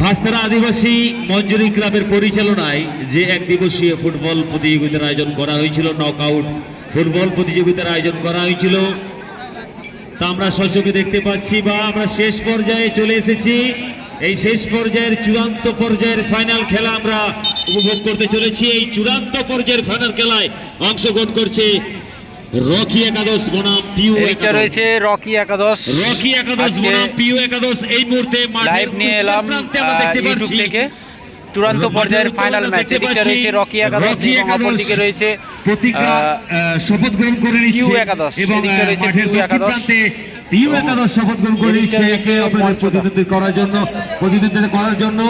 ভাস্তারা আদিবাসী মঞ্জুরি ক্লাবের পরিচালনায় যে এক দিবসীয় ফুটবল প্রতিযোগিতার আয়োজন করা হয়েছিল নকআউট ফুটবল প্রতিযোগিতার আয়োজন করা হয়েছিল। তা আমরা সচকে দেখতে পাচ্ছি বা আমরা শেষ পর্যায়ে চলে এসেছি। এই শেষ পর্যায়ের চূড়ান্ত পর্যায়ের ফাইনাল খেলা আমরা উপভোগ করতে চলেছি এই চূড়ান্ত পর্যায়ের ফাইনাল খেলায় অংশগ্রহণ করছে রকি একাদশ বনাম পিউ এইটা রয়েছে রকি একাদশ। রকি একাদশ বনাম পিউ একাদশ এই মুহূর্তে লাইভ নিয়ে এলাম ইউটিউব থেকে। চূড়ান্ত পর্যায়ের ফাইনাল ম্যাচ এদিকটা রয়েছে রকি একাদশ এবং অপরদিকে রয়েছে শপথ গ্রহণ করে নিচ্ছে একাদশ, এদিকটা রয়েছে পিউ একাদশ। একাদশ শপথ গ্রহণ করে নিচ্ছে একে অপরের। প্রতিদ্বন্দ্বী করার জন্য। প্রতিদ্বন্দ্বিতা করার জন্য।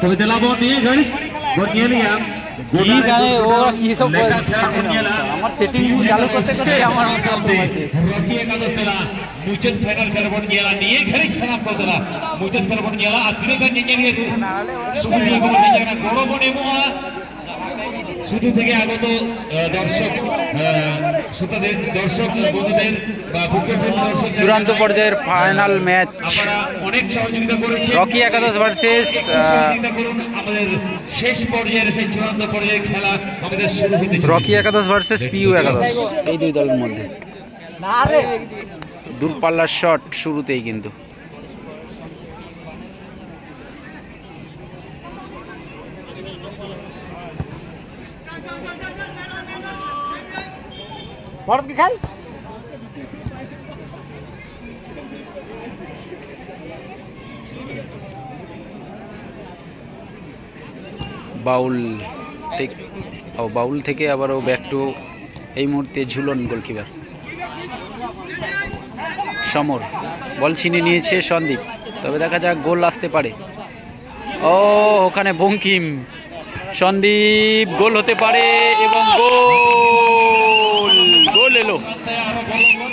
তবে তেলাবন নিয়ে গাড়ি কি জানে ওরা কি সব? খেলা নিয়ে এলাম। আমার সেটিং চালু করতে করতে আমার মতো অসুবিধা হচ্ছে। রকি একাদশ তেলা মুচত ফাইনাল খেলবন গেলা নিয়ে ঘরে সালাম করতলা মুচত শুধু থেকে আগত দর্শক শ্রোতাদের দর্শক বন্ধুদের বা ফুটবল দর্শক চূড়ান্ত পর্যায়ের ফাইনাল ম্যাচ অনেক সহযোগিতা করেছেন রকি একাদশ ভার্সেস আমাদের শেষ পর্যায়ের সেই চূড়ান্ত পর্যায়ের খেলা আমাদের শুরু হতে রকি একাদশ ভার্সেস পিউ একাদশ। এই দুই দলের মধ্যে। দূরপাল্লার শট শুরুতেই কিন্তু। বাউল থেকে ও, বাউল থেকে আবারও ব্যাক টু এই মুহূর্তে ঝুলন গোলকিপার সমর, বল ছিনে নিয়েছে সন্দীপ। তবে দেখা যাক গোল আসতে পারে। ও, ওখানে বঙ্কিম। সন্দীপ গোল হতে পারে এবং গোল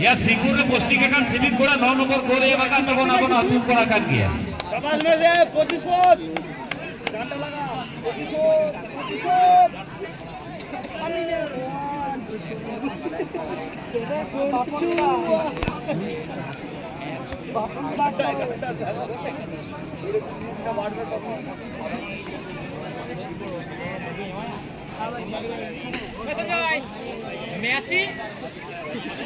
या सिंगूर पोस्टिंग के कारण सिविक कोड़ा नौ नंबर गोले ये बकान तो बना बना अतुल कोड़ा कर गया समाज में से प्रतिशोध डंडा लगा प्रतिशोध प्रतिशोध पानी में মেসি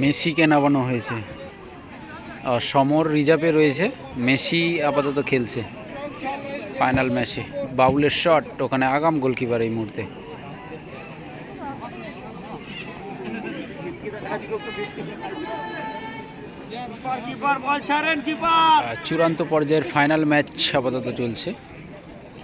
মেসিকে নামানো হয়েছে। আর সমর রিজার্ভে রয়েছে। মেসি আপাতত খেলছে। ফাইনাল ম্যাচে বাউলের শট ওখানে আগাম গোলকিপার এই মুহূর্তে। চূড়ান্ত পর্যায়ের ফাইনাল ম্যাচ আপাতত চলছে।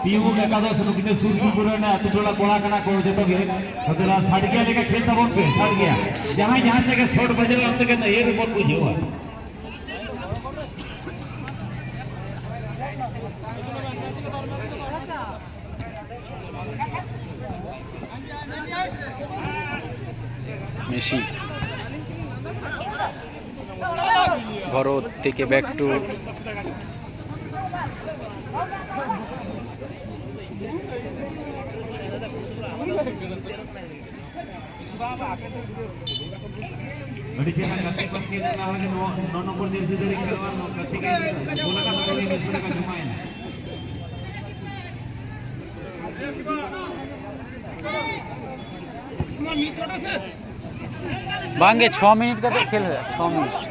पीयू एकादश नुकते सुरसुपुर ने अतुटोला कोड़ा कड़ा को जो के हतला साड़गिया लेके खेलता बोन पे साड़गिया जहां जहां से के शॉट बजल हम तो के ये रिपोर्ट बुझे हुआ মেশি ভরত থেকে ব্যাক টু ಬಡಿಚೇನ ಕತ್ತೆ ಪಸ್ಕಿದೆ ನಾವಾಗಿ ನೋಡೋಪುರ ನಿಲ್ಸಿದರೆ ಕೆಲವರು ಕತ್ತಿಗೆ ಮೂಲಕ ಹಾಕಿದೆ ಸುಲಕ ಜಮಾಯಿನ मांगे छः मिनट का तो खेल है छः मिनट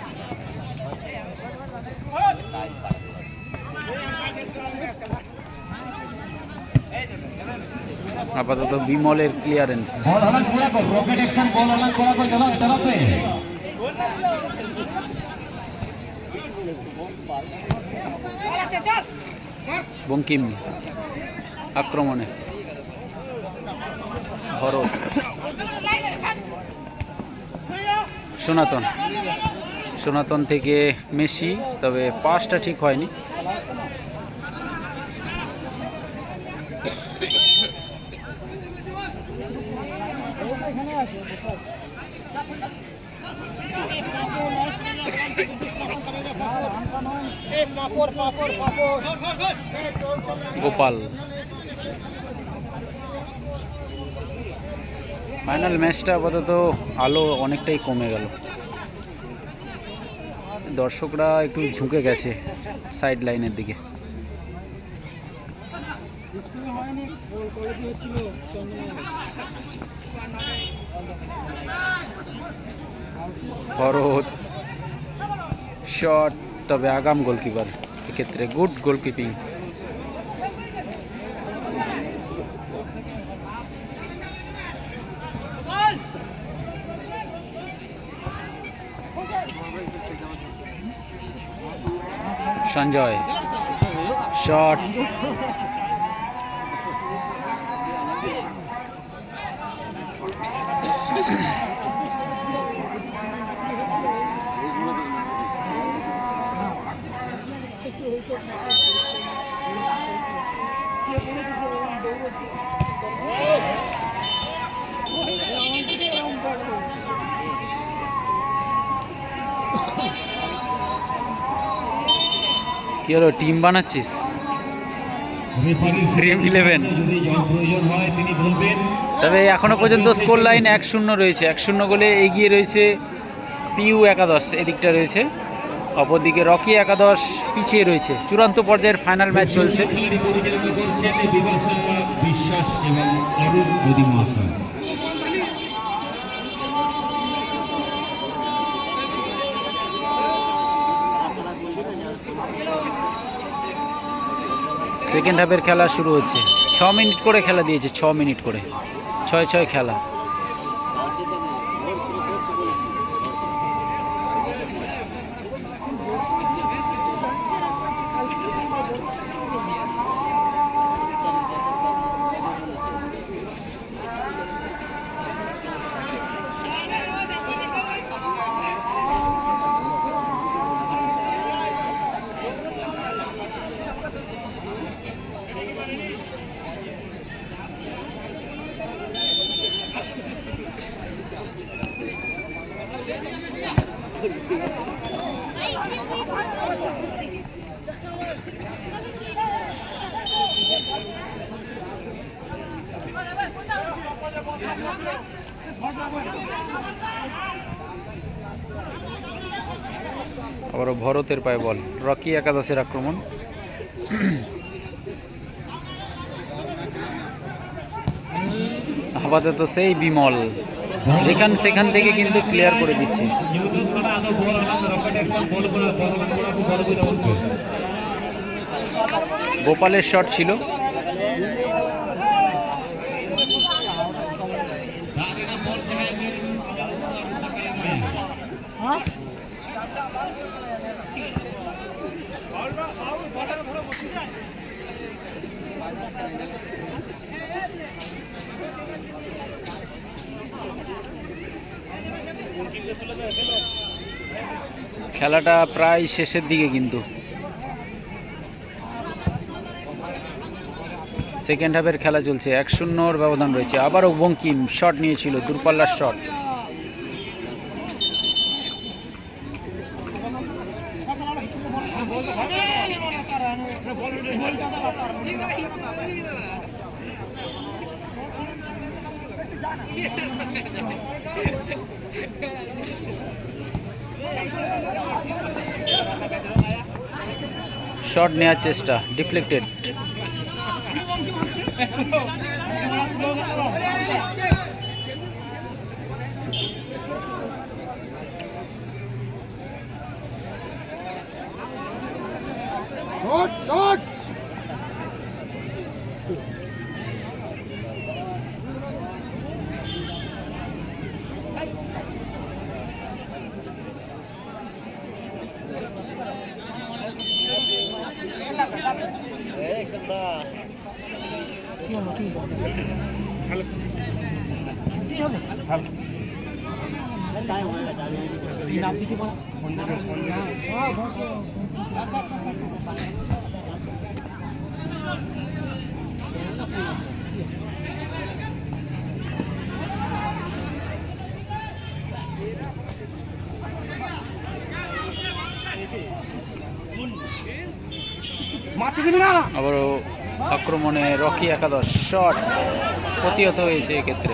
আপাতত বিমলের ক্লিয়ারেন্স বঙ্কিম আক্রমণে। ভরত। সনাতন। সনাতন থেকে মেসি তবে পাসটা ঠিক হয়নি। গোপাল। ফাইনাল ম্যাচটা আপাতত আলো অনেকটাই কমে গেল। দর্শকরা একটু ঝুঁকে গেছে সাইড লাইনের দিকে। ভরত শট তবে আগাম গোলকিপার। এক্ষেত্রে গুড গোলকিপিং। সঞ্জয় শট। কি হলো টিম বানাচ্ছিস? তবে এখনও পর্যন্ত স্কোর লাইন এক শূন্য রয়েছে। এক শূন্য গোলে এগিয়ে রয়েছে পিউ একাদশ এদিকটা রয়েছে। অপরদিকে রকি একাদশ পিছিয়ে রয়েছে। চূড়ান্ত পর্যায়ের ফাইনাল ম্যাচ চলছে। সেকেন্ড হাফের খেলা শুরু হচ্ছে। ছ মিনিট করে খেলা দিয়েছে, ছ মিনিট করে। ছয় ছয় খেলা। আবারও ভরতের পায়ে বল। রকি একাদশের আক্রমণ। আপাতত সেই বিমল। যেখান সেখান থেকে কিন্তু ক্লিয়ার করে দিচ্ছে। গোপালের শট আদৌ বল আনন্দ রকেট অ্যাকশন বল করা বল করা বল করে বলতো গোপালের শট ছিল দাঁড়িয়ে বল চাই মেরে খেলাটা প্রায় শেষের দিকে কিন্তু। সেকেন্ড হাফের খেলা চলছে। এক শূন্যর ব্যবধান রয়েছে। আবারও বঙ্কিম শট নিয়েছিল, দূরপাল্লার শট শট নেওয়ার চেষ্টা ডিফ্লেক্টেড দিবি না? আবারও আক্রমণে রকি একাদশ শট প্রতিহত হয়েছে এক্ষেত্রে।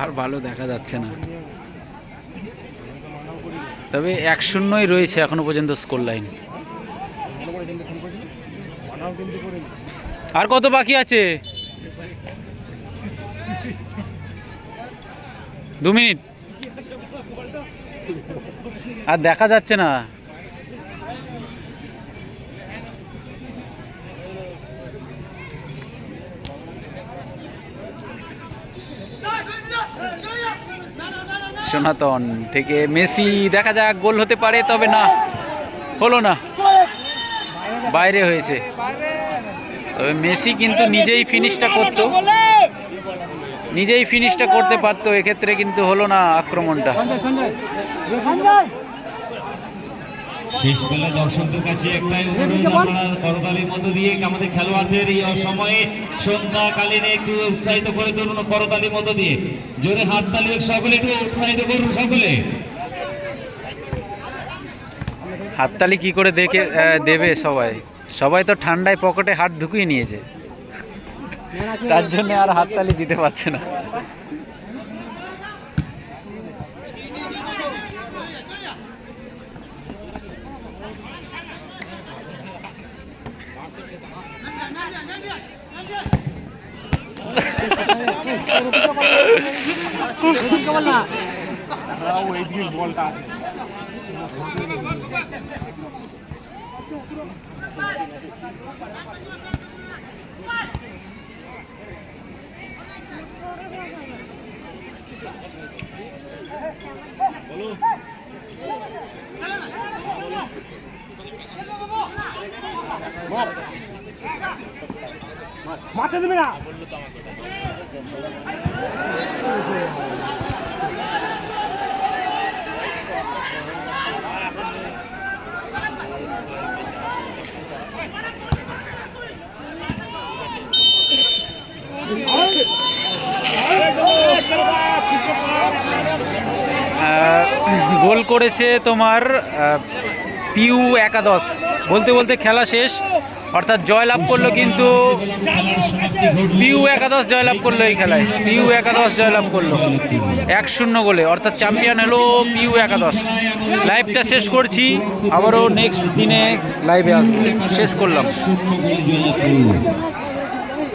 আর ভালো দেখা যাচ্ছে না। তবে এক শূন্যই রয়েছে এখনও পর্যন্ত স্কোর লাইন আর কত বাকি আছে? দু মিনিট। আর দেখা যাচ্ছে না। সনাতন থেকে মেসি, দেখা যাক গোল হতে পারে, তবে না, হলো না। বাইরে হয়েছে। তবে মেসি কিন্তু নিজেই ফিনিশটা করত। নিজেই ফিনিশটা করতে পারতো, এক্ষেত্রে কিন্তু হলো না আক্রমণটা। শেষ বেলা দর্শকদের কাছে একটাই অনুরোধ আপনারা করতালির মধ্য দিয়ে আমাদের খেলোয়াড়দের এই অসময়ে সন্ধ্যাকালীন একটু উৎসাহিত করে তুলুন করতালির মধ্য দিয়ে। জোরে হাততালি সকলে, একটু উৎসাহিত করুন সকলে। হাততালি কি করে দেখে দেবে সবাই? সবাই তো ঠান্ডায় পকেটে হাত ঢুকিয়ে নিয়েছে। তার জন্য আর হাততালি দিতে পারছে না। মারতে দিবি না। গোল করেছে তোমার পিউ একাদশ। বলতে বলতে খেলা শেষ। অর্থাৎ জয়লাভ করল কিন্তু পিউ একাদশ জয়লাভ করল এই খেলায়। পিউ একাদশ জয়লাভ করল। এক শূন্য গোলে। অর্থাৎ চ্যাম্পিয়ন হলো পিউ একাদশ। লাইভটা শেষ করছি। আবারও নেক্সট দিনে লাইভে আসব। শেষ করলাম।